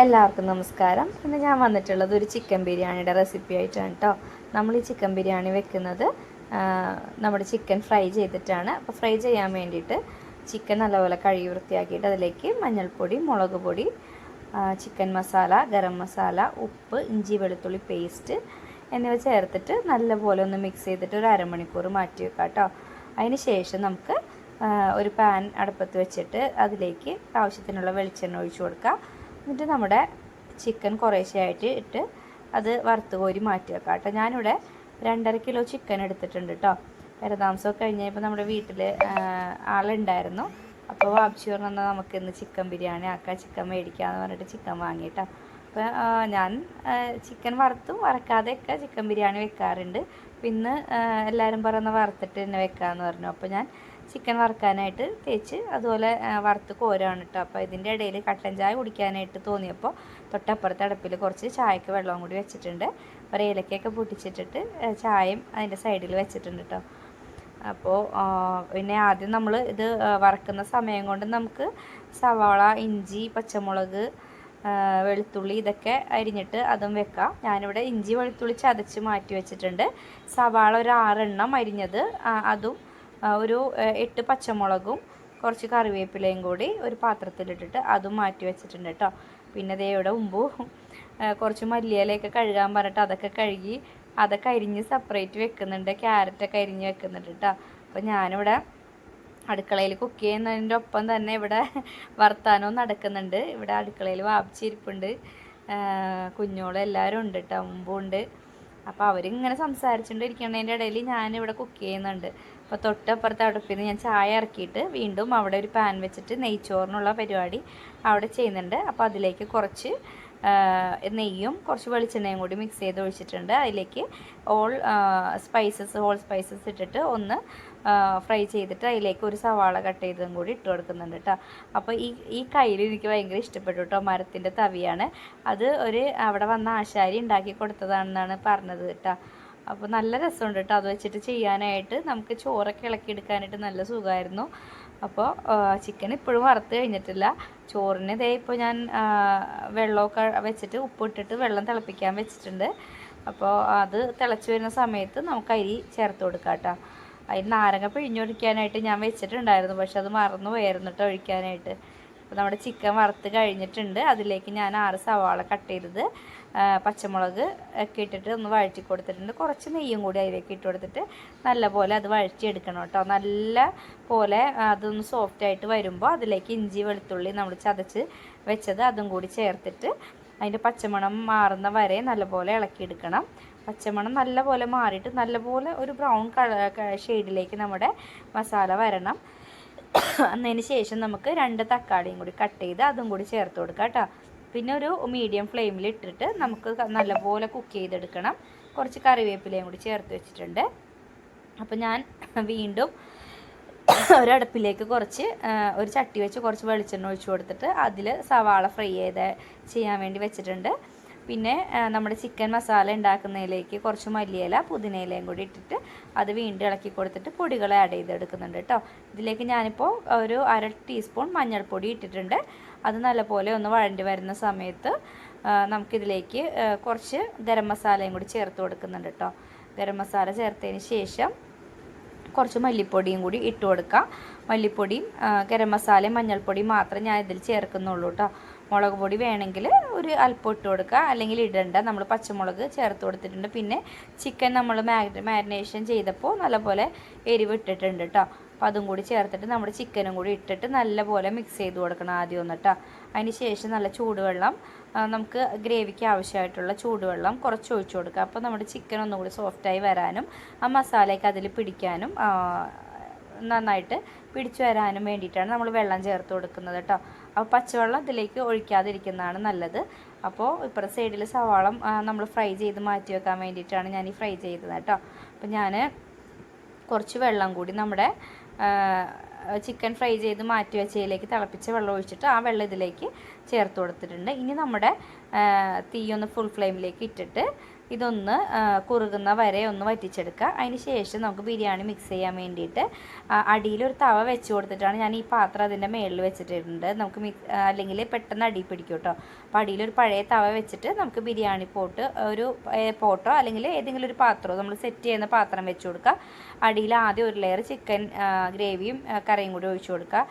എല്ലാവർക്കും നമസ്കാരം. ഇന്ന് ഞാൻ വന്നിട്ടുള്ളത് ഒരു ചിക്കൻ ബിരിയാണിയുടെ റെസിപ്പി ആയിട്ടാണ് കേട്ടോ നമ്മൾ ഈ ചിക്കൻ ബിരിയാണി വെക്കുന്നത് നമ്മുടെ ചിക്കൻ ഫ്രൈ ചെയ്തിട്ടാണ്. അപ്പോൾ ഫ്രൈ ചെയ്യാൻ വേണ്ടിയിട്ട് ചിക്കൻ നല്ലപോലെ കഴുകി വൃത്തിയാക്കിയിട്ട് അതിലേക്ക് മഞ്ഞൾപ്പൊടി മുളക് പൊടി ചിക്കൻ മസാല ഗരം മസാല ഉപ്പ് ഇഞ്ചി വെളുത്തുള്ളി പേസ്റ്റ് എന്നിവ ചേർത്തിട്ട് നല്ലപോലെ ഒന്ന് മിക്സ് ചെയ്തിട്ട് ഒരു അരമണിക്കൂർ മാറ്റി വെക്കാം കേട്ടോ അതിന് ശേഷം നമുക്ക് ഒരു പാൻ അടുപ്പത്ത് വെച്ചിട്ട് അതിലേക്ക് ആവശ്യത്തിനുള്ള വെളിച്ചെണ്ണ ഒഴിച്ചു കൊടുക്കുക എന്നിട്ട് നമ്മുടെ ചിക്കൻ കുറേശ്ശെയായിട്ട് ഇട്ട് അത് വറുത്ത് കോരി മാറ്റി വെക്കാം കേട്ടോ. ഞാനിവിടെ രണ്ടര കിലോ ചിക്കൻ എടുത്തിട്ടുണ്ട് കേട്ടോ. പരതാമസമൊക്കെ കഴിഞ്ഞപ്പോൾ നമ്മുടെ വീട്ടിൽ ആളുണ്ടായിരുന്നു. അപ്പോൾ വാപ്പിച്ചു പറഞ്ഞാൽ നമുക്ക് ഇന്ന് ചിക്കൻ ബിരിയാണി ആക്കാം ചിക്കൻ മേടിക്കാമെന്ന് പറഞ്ഞിട്ട് ചിക്കൻ വാങ്ങിയിട്ടോ അപ്പോൾ ഞാൻ ചിക്കൻ വറുത്തും വറക്കാതെയൊക്കെ ചിക്കൻ ബിരിയാണി വെക്കാറുണ്ട്. പിന്നെ എല്ലാവരും പറയുന്ന വറുത്തിട്ട് തന്നെ വെക്കാമെന്ന് പറഞ്ഞു. അപ്പോൾ ഞാൻ ചിക്കൻ വറുക്കാനായിട്ട് തേച്ച് അതുപോലെ വറുത്ത് കോരാണ് കേട്ടോ അപ്പോൾ ഇതിന്റെ ഇടയിൽ കട്ടൻ ചായ കുടിക്കാനായിട്ട് തോന്നിയപ്പോൾ തൊട്ടപ്പുറത്തെ അടുപ്പിൽ കുറച്ച് ചായക്ക് വെള്ളവും കൂടി വെച്ചിട്ടുണ്ട്. ഒരു ഏലക്കയൊക്കെ പൊട്ടിച്ചിട്ടിട്ട് ചായയും അതിന്റെ സൈഡിൽ വെച്ചിട്ടുണ്ട് കേട്ടോ അപ്പോൾ പിന്നെ ആദ്യം നമ്മൾ ഇത് വറക്കുന്ന സമയം കൊണ്ട് നമുക്ക് സവാള ഇഞ്ചി പച്ചമുളക് വെളുത്തുള്ളി ഇതൊക്കെ അരിഞ്ഞിട്ട് അതും വെക്കാം. ഞാനിവിടെ ഇഞ്ചി വെളുത്തുള്ളി ചതച്ച് മാറ്റി വെച്ചിട്ടുണ്ട്. സവാള ഒരു ആറെണ്ണം അരിഞ്ഞത് അതും ഒരു എട്ട് പച്ചമുളകും കുറച്ച് കറിവേപ്പിലയും കൂടി ഒരു പാത്രത്തിലിട്ടിട്ട് അതും മാറ്റി വെച്ചിട്ടുണ്ട് കേട്ടോ പിന്നെ ദേ ഇവിടെ മുമ്പ് കുറച്ച് മല്ലിയിലയൊക്കെ കഴുകാൻ പറഞ്ഞിട്ട് അതൊക്കെ കഴുകി അതൊക്കെ അരിഞ്ഞ് സെപ്പറേറ്റ് വെക്കുന്നുണ്ട്. ക്യാരറ്റൊക്കെ അരിഞ്ഞ് വെക്കുന്നുണ്ട് കേട്ടോ അപ്പോൾ ഞാനിവിടെ അടുക്കളയിൽ കുക്ക് ചെയ്യുന്നതിന്റെ ഒപ്പം തന്നെ ഇവിടെ വർത്താനവും നടക്കുന്നുണ്ട്. ഇവിടെ അടുക്കളയിൽ വാപ്പിച്ചിരിപ്പുണ്ട് കുഞ്ഞോളും എല്ലാവരും ഉണ്ട് കേട്ടോ മുമ്പുണ്ട് അപ്പോൾ അവരിങ്ങനെ സംസാരിച്ചുകൊണ്ടിരിക്കുന്നതിന്റെ ഇടയിൽ ഞാനിവിടെ കുക്ക് ചെയ്യുന്നുണ്ട്. അപ്പോൾ തൊട്ടപ്പുറത്ത് അടുപ്പിൽ നിന്ന് ഞാൻ ചായ ഇറക്കിയിട്ട് വീണ്ടും അവിടെ ഒരു പാൻ വെച്ചിട്ട് നെയ്ച്ചോറിനുള്ള പരിപാടി അവിടെ ചെയ്യുന്നുണ്ട്. അപ്പോൾ അതിലേക്ക് കുറച്ച് നെയ്യും കുറച്ച് വെളിച്ചെണ്ണയും കൂടി മിക്സ് ചെയ്ത് ഒഴിച്ചിട്ടുണ്ട്. അതിലേക്ക് ഓൾ സ്പൈസസ് ഹോൾ സ്പൈസസ് ഇട്ടിട്ട് ഒന്ന് ഫ്രൈ ചെയ്തിട്ട് അതിലേക്ക് ഒരു സവാള കട്ട് ചെയ്തതും കൂടി ഇട്ട് കൊടുക്കുന്നുണ്ട് കേട്ടോ അപ്പോൾ ഈ ഈ കയ്യിൽ എനിക്ക് ഭയങ്കര ഇഷ്ടപ്പെട്ടു കേട്ടോ മരത്തിന്റെ തവിയാണ്. അത് ഒരു അവിടെ വന്ന ആശാരി ഉണ്ടാക്കി കൊടുത്തതാണെന്നാണ് പറഞ്ഞത് കേട്ടോ അപ്പോൾ നല്ല രസമുണ്ട് കേട്ടോ അത് വെച്ചിട്ട് ചെയ്യാനായിട്ട്. നമുക്ക് ചോറൊക്കെ ഇളക്കിയെടുക്കാനായിട്ട് നല്ല സുഖമായിരുന്നു. അപ്പോൾ ചിക്കൻ ഇപ്പോഴും വറുത്ത് കഴിഞ്ഞിട്ടില്ല. ചോറിന് ഇതേ ഇപ്പോൾ ഞാൻ വെള്ളമൊക്കെ വെച്ചിട്ട് ഉപ്പിട്ടിട്ട് വെള്ളം തിളപ്പിക്കാൻ വെച്ചിട്ടുണ്ട്. അപ്പോൾ അത് തിളച്ച് വരുന്ന സമയത്ത് നമുക്ക് അരി ചേർത്ത് കൊടുക്കാം കേട്ടോ അതിന് നാരങ്ങ പിഴിഞ്ഞൊഴിക്കാനായിട്ട് ഞാൻ വെച്ചിട്ടുണ്ടായിരുന്നു. പക്ഷെ അത് മറന്നു പോയായിരുന്നു കേട്ടോ ഒഴിക്കാനായിട്ട്. അപ്പോൾ നമ്മുടെ ചിക്കൻ വറുത്ത് കഴിഞ്ഞിട്ടുണ്ട്. അതിലേക്ക് ഞാൻ ആറ് സവാള കട്ട് ചെയ്തത്. പച്ചമുളക് ഒക്കെ ഇട്ടിട്ട് ഒന്ന് വഴറ്റി കൊടുത്തിട്ടുണ്ട്. കുറച്ച് നെയ്യും കൂടി അതിലേക്ക് ഇട്ട് കൊടുത്തിട്ട് നല്ലപോലെ അത് വഴറ്റിയെടുക്കണം കേട്ടോ. നല്ല പോലെ അതൊന്ന് സോഫ്റ്റ് ആയിട്ട് വരുമ്പോൾ അതിലേക്ക് ഇഞ്ചി വെളുത്തുള്ളി നമ്മൾ ചതച്ച് വെച്ചത് അതും കൂടി ചേർത്തിട്ട് അതിന്റെ പച്ചമണം മാറുന്ന വരെ നല്ലപോലെ ഇളക്കിയെടുക്കണം. പച്ചമണം നല്ലപോലെ മാറിയിട്ട് നല്ലപോലെ ഒരു ബ്രൗൺ കളർ ഷെയ്ഡിലേക്ക് നമ്മുടെ മസാല വരണം. എന്നതിന് ശേഷം നമുക്ക് രണ്ട് തക്കാളിയും കൂടി കട്ട് ചെയ്ത് അതും കൂടി ചേർത്ത് കൊടുക്കാം കേട്ടോ. പിന്നെ ഒരു മീഡിയം ഫ്ലെയിമിൽ ഇട്ടിട്ട് നമുക്ക് നല്ലപോലെ കുക്ക് ചെയ്തെടുക്കണം. കുറച്ച് കറിവേപ്പിലയും കൂടി ചേർത്ത് വെച്ചിട്ടുണ്ട്. അപ്പോൾ ഞാൻ വീണ്ടും ഒരടുപ്പിലേക്ക് കുറച്ച് ഒരു ചട്ടി വെച്ച് കുറച്ച് വെളിച്ചെണ്ണ ഒഴിച്ചു കൊടുത്തിട്ട് അതിൽ സവാള ഫ്രൈ ചെയ്ത് ചെയ്യാൻ വേണ്ടി വെച്ചിട്ടുണ്ട്. പിന്നെ നമ്മുടെ ചിക്കൻ മസാല ഉണ്ടാക്കുന്നതിലേക്ക് കുറച്ച് മല്ലിയില പുതിനയിലയും കൂടി ഇട്ടിട്ട് അത് വീണ്ടും ഇളക്കി കൊടുത്തിട്ട് പൊടികൾ ആഡ് ചെയ്തെടുക്കുന്നുണ്ട് കേട്ടോ. ഇതിലേക്ക് ഞാനിപ്പോൾ ഒരു അര ടീസ്പൂൺ മഞ്ഞൾപ്പൊടി ഇട്ടിട്ടുണ്ട്. അത് നല്ലപോലെ ഒന്ന് വഴണ്ടി വരുന്ന സമയത്ത് നമുക്കിതിലേക്ക് കുറച്ച് ഗരം മസാലയും കൂടി ചേർത്ത് കൊടുക്കുന്നുണ്ട് കേട്ടോ. ഗരം മസാല ചേർത്തതിന് ശേഷം കുറച്ച് മല്ലിപ്പൊടിയും കൂടി ഇട്ട് കൊടുക്കാം. മല്ലിപ്പൊടിയും ഗരം മസാലയും മഞ്ഞൾപ്പൊടിയും മാത്രമേ ഞാൻ ഇതിൽ ചേർക്കുന്നുള്ളൂ കേട്ടോ. മുളക് പൊടി വേണമെങ്കിൽ ഒരു അല്പം ഇട്ട് കൊടുക്കുക. അല്ലെങ്കിൽ ഇടണ്ട. നമ്മൾ പച്ചമുളക് ചേർത്ത് കൊടുത്തിട്ടുണ്ട്. പിന്നെ ചിക്കൻ നമ്മൾ മാരിനേഷൻ ചെയ്തപ്പോൾ നല്ലപോലെ എരിവ് ഇട്ടിട്ടുണ്ട് കേട്ടോ അപ്പോൾ അതും കൂടി ചേർത്തിട്ട് നമ്മുടെ ചിക്കനും കൂടി ഇട്ടിട്ട് നല്ലപോലെ മിക്സ് ചെയ്ത് കൊടുക്കണം ആദ്യം ഒന്ന് കേട്ടോ അതിന് ശേഷം നല്ല ചൂടുവെള്ളം നമുക്ക് ഗ്രേവിക്ക് ആവശ്യമായിട്ടുള്ള ചൂടുവെള്ളം കുറച്ച് ഒഴിച്ചു കൊടുക്കുക. അപ്പോൾ നമ്മുടെ ചിക്കൻ ഒന്നുകൂടി സോഫ്റ്റായി വരാനും ആ മസാലയ്ക്ക് അതിൽ പിടിക്കാനും നന്നായിട്ട് പിടിച്ചു വരാനും വേണ്ടിയിട്ടാണ് നമ്മൾ വെള്ളം ചേർത്ത് കൊടുക്കുന്നത് കേട്ടോ അപ്പോൾ പച്ചവെള്ളം ഇതിലേക്ക് ഒഴിക്കാതിരിക്കുന്നതാണ് നല്ലത്. അപ്പോൾ ഇപ്പുറത്തെ സൈഡിൽ സവാളം നമ്മൾ ഫ്രൈ ചെയ്ത് മാറ്റി വെക്കാൻ വേണ്ടിയിട്ടാണ് ഞാൻ ഈ ഫ്രൈ ചെയ്തത് കേട്ടോ. അപ്പോൾ ഞാൻ കുറച്ച് വെള്ളം കൂടി നമ്മുടെ ചിക്കൻ ഫ്രൈ ചെയ്ത് മാറ്റി വെച്ചതിലേക്ക് തിളപ്പിച്ച വെള്ളം ഒഴിച്ചിട്ട് ആ വെള്ളം ഇതിലേക്ക് ചേർത്ത് കൊടുത്തിട്ടുണ്ട്. ഇനി നമ്മുടെ തീയൊന്ന് ഫുൾ ഫ്ലെയിമിലേക്ക് ഇട്ടിട്ട് ഇതൊന്ന് കുറുകുന്ന വരെ ഒന്ന് വറ്റിച്ചെടുക്കുക. അതിന് ശേഷം നമുക്ക് ബിരിയാണി മിക്സ് ചെയ്യാൻ വേണ്ടിയിട്ട് അടിയിലൊരു തവ വെച്ച് കൊടുത്തിട്ടാണ് ഞാൻ ഈ പാത്രം അതിന്റെ മേളിൽ വെച്ചിട്ടുണ്ട് നമുക്ക് മിക്സ് അല്ലെങ്കിൽ പെട്ടെന്ന് അടി പിടിക്കും കേട്ടോ. അപ്പോൾ അടിയിലൊരു പഴയ തവ വെച്ചിട്ട് നമുക്ക് ബിരിയാണി പോട്ട് ഒരു പോട്ടോ അല്ലെങ്കിൽ ഏതെങ്കിലും ഒരു പാത്രമോ നമ്മൾ സെറ്റ് ചെയ്യുന്ന പാത്രം വെച്ച് കൊടുക്കുക. അടിയിൽ ആദ്യം ഒരു ലെയർ ചിക്കൻ ഗ്രേവിയും കറിയും കൂടി ഒഴിച്ചു കൊടുക്കുക.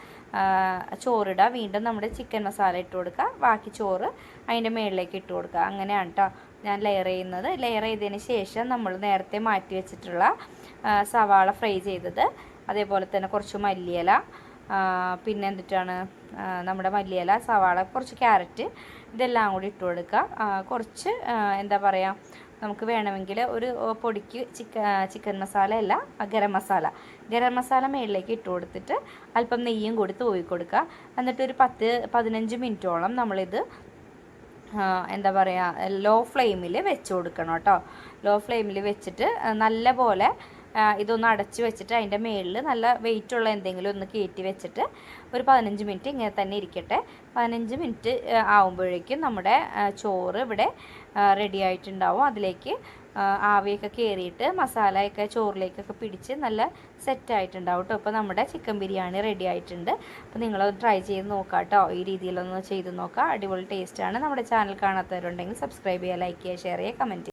ചോറിടുക വീണ്ടും നമ്മുടെ ചിക്കൻ മസാല ഇട്ട് കൊടുക്കുക. ബാക്കി ചോറ് അതിന്റെ മുകളിലേക്ക് ഇട്ട് കൊടുക്കുക. അങ്ങനെയാണ് കേട്ടോ ഞാൻ ലെയർ ചെയ്യുന്നത്. ലെയർ ചെയ്തതിന് ശേഷം നമ്മൾ നേരത്തെ മാറ്റി വെച്ചിട്ടുള്ള സവാള ഫ്രൈ ചെയ്തത്. അതേപോലെ തന്നെ കുറച്ച് മല്ലിയില പിന്നെ എന്തിട്ടാണ് നമ്മുടെ മല്ലിയില സവാള കുറച്ച് ക്യാരറ്റ് ഇതെല്ലാം കൂടി ഇട്ട് കൊടുക്കുക. കുറച്ച് എന്താ പറയുക നമുക്ക് വേണമെങ്കിൽ ഒരു പൊടിക്ക് ചിക്കൻ ചിക്കൻ മസാല അല്ല ഗരം മസാല. ഗരം മസാല മേളിലേക്ക് ഇട്ട് കൊടുത്തിട്ട് അല്പം നെയ്യും കൂടി തൂവി കൊടുക്കുക. എന്നിട്ട് ഒരു പത്ത് പതിനഞ്ച് മിനിറ്റോളം നമ്മളിത് എന്താ പറയുക ലോ ഫ്ലെയിമിൽ വെച്ച് കൊടുക്കണം കേട്ടോ. ലോ ഫ്ലെയിമിൽ വെച്ചിട്ട് നല്ല പോലെ ഇതൊന്ന് അടച്ച് വെച്ചിട്ട് അതിന്റെ മുകളിൽ നല്ല വെയിറ്റ് ഉള്ള എന്തെങ്കിലും ഒന്ന് കയറ്റി വെച്ചിട്ട് ഒരു പതിനഞ്ച് മിനിറ്റ് ഇങ്ങനെ തന്നെ ഇരിക്കട്ടെ. പതിനഞ്ച് മിനിറ്റ് ആകുമ്പോഴേക്കും നമ്മുടെ ചോറ് ഇവിടെ റെഡി ആയിട്ടുണ്ടാവും. അതിലേക്ക് ആവിയൊക്കെ കയറിയിട്ട് മസാലയൊക്കെ ചോറിലേക്കൊക്കെ പിടിച്ച് നല്ല സെറ്റ് ആയിട്ടുണ്ടാവും കേട്ടോ അപ്പോൾ നമ്മുടെ ചിക്കൻ ബിരിയാണി റെഡി ആയിട്ടുണ്ട്. അപ്പോൾ നിങ്ങളൊന്ന് ട്രൈ ചെയ്ത് നോക്കാം കേട്ടോ ഈ രീതിയിലൊന്ന് ചെയ്ത് നോക്കാം. അടിപൊളി ടേസ്റ്റാണ് നമ്മുടെ ചാനൽ കാണാത്തവരുണ്ടെങ്കിൽ സബ്സ്ക്രൈബ് ചെയ്യുക ലൈക്ക് ചെയ്യുക ഷെയർ ചെയ്യുക കമന്റ്